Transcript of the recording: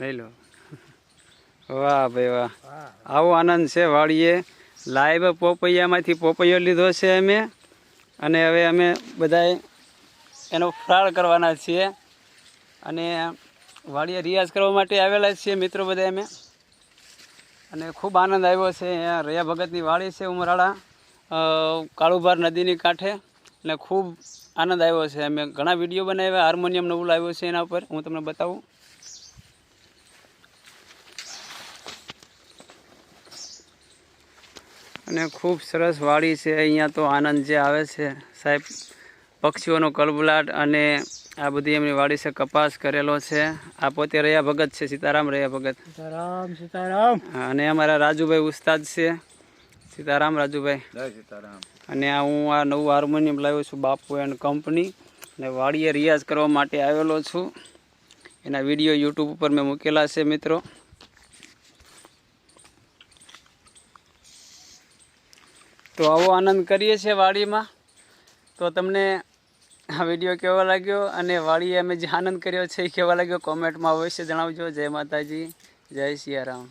લઈ લો વાહ ભાઈ વાહ. આવો આનંદ છે વાડીએ લાઈવ પોપૈયામાંથી પોપૈયો લીધો છે અમે. અને હવે અમે બધાએ એનો ફ્રાળ કરવાના છીએ. અને વાડીએ રિયાઝ કરવા માટે આવેલા છીએ મિત્રો બધા અમે. અને ખૂબ આનંદ આવ્યો છે અહીંયા રયા ભગતની વાડી છે ઉમરાળા કાળુભાર નદીની કાંઠે. અને ખૂબ આનંદ આવ્યો છે. અમે ઘણા વીડિયો બનાવ્યા, હાર્મોનિયમ નવું લાવ્યો છે એના ઉપર. હું તમને બતાવું. અને ખૂબ સરસ વાડી છે. અહીંયા તો આનંદ જે આવે છે. સાહેબ પક્ષીઓનો કલબલાટ અને આ બધી એમની વાડી છે કપાસ કરેલો છે. આ પોતે રહ્યા ભગત છે સીતારામ રહ્યા ભગત. સીતારામ સીતારામ. અને અમારા રાજુભાઈ ઉસ્તાદ છે. સીતારામ રાજુભાઈ. સીતારામ. અને આ હું આ નવું હાર્મોનિયમ લાવ્યો છું બાપુ એન્ડ કંપની. અને વાડીએ રિયાઝ કરવા માટે આવેલો છું. એના વીડિયો યુટ્યુબ ઉપર મેં મૂકેલા છે મિત્રો. તો આવો આનંદ કરીએ છીએ વાડીમાં. તો તમને આ વીડિયો કેવો લાગ્યો અને વાડીએ અમે જે આનંદ કર્યો છે એ કેવો લાગ્યો? કોમેન્ટમાં અવશ્ય જણાવજો. જય માતાજી. જય સિયારામ.